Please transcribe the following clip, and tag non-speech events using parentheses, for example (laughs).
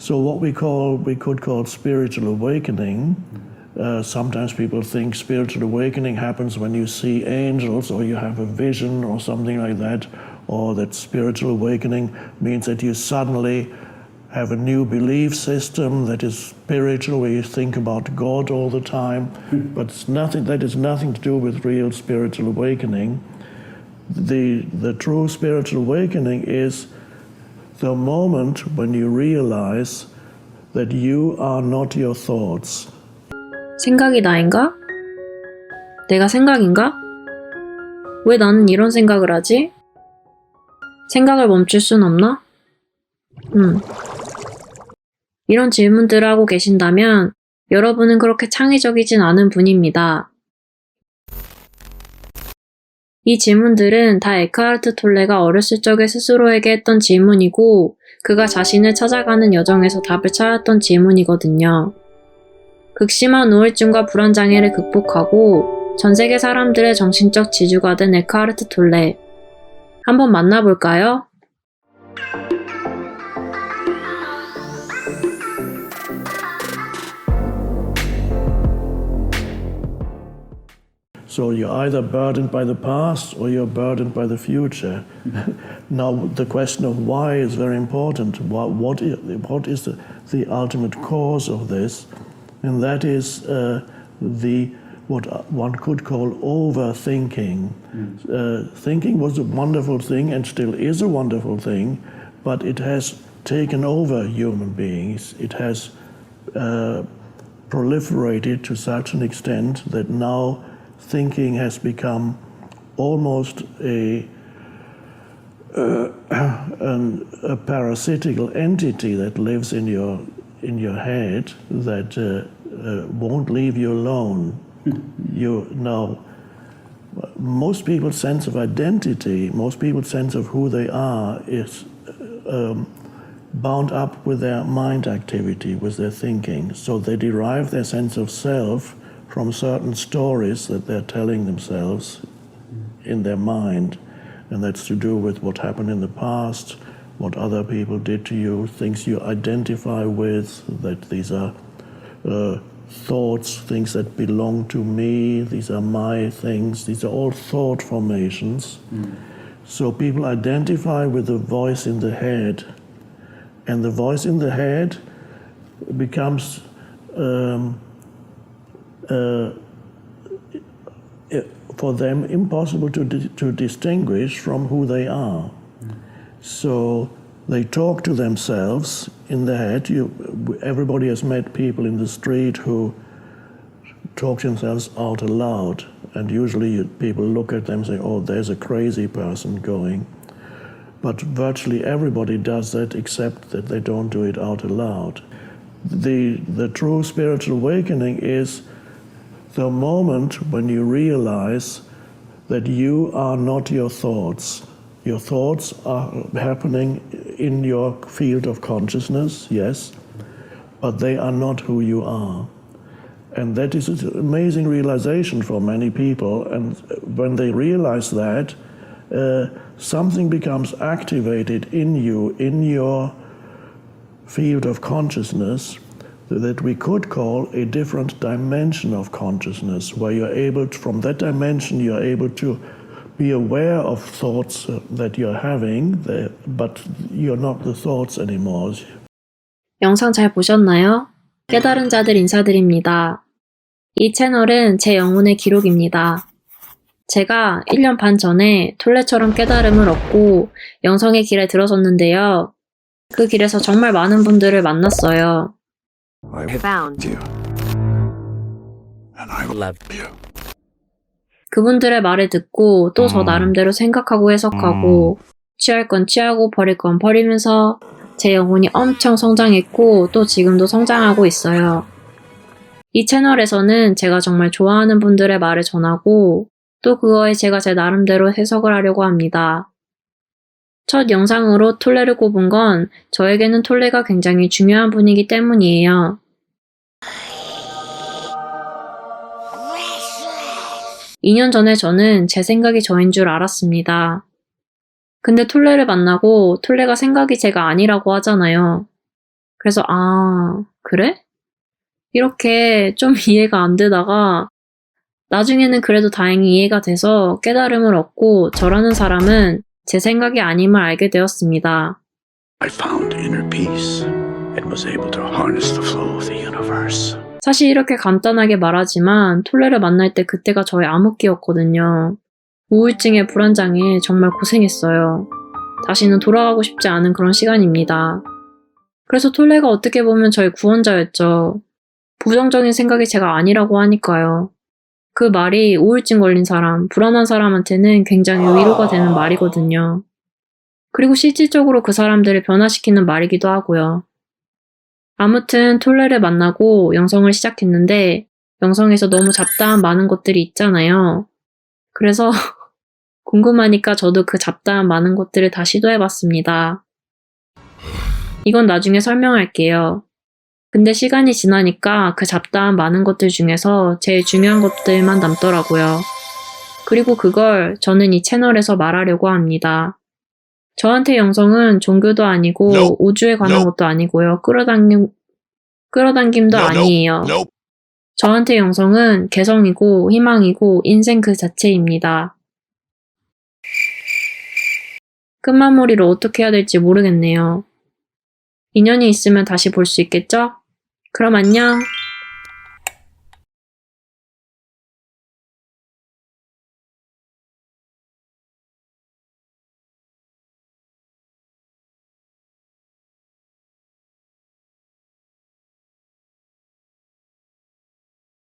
So what we call we could call spiritual awakening. Uh, sometimes people think spiritual awakening happens when you see angels or you have a vision or something like that, or that spiritual awakening means that you suddenly have a new belief system that is spiritual, where you think about God all the time. But it's nothing. That has nothing to do with real spiritual awakening. The the true spiritual awakening is the moment when you realize that you are not your thoughts. 생각이 나인가? 내가 생각인가? 왜 나는 이런 생각을 하지? 생각을 멈출 순 없나? 음. 이런 질문들을 하고 계신다면 여러분은 그렇게 창의적이진 않은 분입니다. 이 질문들은 다 에크하르트 톨레가 어렸을 적에 스스로에게 했던 질문이고 그가 자신을 찾아가는 여정에서 답을 찾았던 질문이거든요. 극심한 우울증과 불안 장애를 극복하고 전 세계 사람들의 정신적 지주가 된 에크하르트 톨레. 한번 만나볼까요? So you're either burdened by the past or you're burdened by the future. (laughs) now, the question of why is very important. What, what is, what is the, the ultimate cause of this? And that is uh, the what one could call overthinking. Uh, thinking was a wonderful thing and still is a wonderful thing, but it has taken over human beings. It has uh, proliferated to such an extent that now thinking has become almost a, uh, an, a parasitical entity that lives in your in your head that uh, uh, won't leave you alone. You know, most people's sense of identity, most people's sense of who they are, is um, bound up with their mind activity, with their thinking. So they derive their sense of self from certain stories that they're telling themselves in their mind. And that's to do with what happened in the past, what other people did to you, things you identify with, that these are uh, thoughts, things that belong to me, these are my things, these are all thought formations. So people identify with the voice in the head, and the voice in the head becomes. Um, Uh, for them impossible to, di- to distinguish from who they are. So they talk to themselves in their head. You, everybody has met people in the street who talk to themselves out aloud, and usually people look at them and say, "Oh, there's a crazy person going." But virtually everybody does that, except that they don't do it out aloud. The the true spiritual awakening is the moment when you realize that you are not your thoughts. Your thoughts are happening in your field of consciousness, yes, but they are not who you are. And that is an amazing realization for many people. And when they realize that, uh, something becomes activated in you, in your field of consciousness, that we could call a different dimension of consciousness, where you're able, to, from that dimension, you're able to be aware of thoughts uh, that you're having, but you're not the thoughts anymore. 영상 잘 보셨나요? 깨달은 자들 인사드립니다. 이 채널은 제 영혼의 기록입니다. 제가 1년 반 전에 톨레처럼 깨달음을 얻고 영성의 길에 들어섰는데요. 그 길에서 정말 많은 분들을 만났어요. I found you. And I loved you. 그분들의 말을 듣고 또저 음. 나름대로 생각하고 해석하고 취할 건 취하고 버릴 건 버리면서 제 영혼이 엄청 성장했고 또 지금도 성장하고 있어요. 이 채널에서는 제가 정말 좋아하는 분들의 말을 전하고 또 그거에 제가 제 나름대로 해석을 하려고 합니다. 첫 영상으로 톨레를 꼽은 건 저에게는 톨레가 굉장히 중요한 분이기 때문이에요. 2년 전에 저는 제 생각이 저인 줄 알았습니다. 근데 톨레를 만나고 톨레가 생각이 제가 아니라고 하잖아요. 그래서, 아, 그래? 이렇게 좀 (laughs) 이해가 안 되다가, 나중에는 그래도 다행히 이해가 돼서 깨달음을 얻고 저라는 사람은 제 생각이 아님을 알게 되었습니다. 사실 이렇게 간단하게 말하지만 톨레를 만날 때 그때가 저의 암흑기였거든요. 우울증에 불안장애 정말 고생했어요. 다시는 돌아가고 싶지 않은 그런 시간입니다. 그래서 톨레가 어떻게 보면 저의 구원자였죠. 부정적인 생각이 제가 아니라고 하니까요. 그 말이 우울증 걸린 사람, 불안한 사람한테는 굉장히 위로가 되는 말이거든요. 그리고 실질적으로 그 사람들을 변화시키는 말이기도 하고요. 아무튼 톨레를 만나고 영성을 시작했는데 영성에서 너무 잡다한 많은 것들이 있잖아요. 그래서 (laughs) 궁금하니까 저도 그 잡다한 많은 것들을 다 시도해봤습니다. 이건 나중에 설명할게요. 근데 시간이 지나니까 그 잡다한 많은 것들 중에서 제일 중요한 것들만 남더라고요. 그리고 그걸 저는 이 채널에서 말하려고 합니다. 저한테 영성은 종교도 아니고 No. 우주에 관한 No. 것도 아니고요. 끌어당김, 끌어당김도 No, no, 아니에요. Nope. 저한테 영성은 개성이고 희망이고 인생 그 자체입니다. 끝마무리를 어떻게 해야 될지 모르겠네요. 인연이 있으면 다시 볼 수 있겠죠? 그럼 안녕.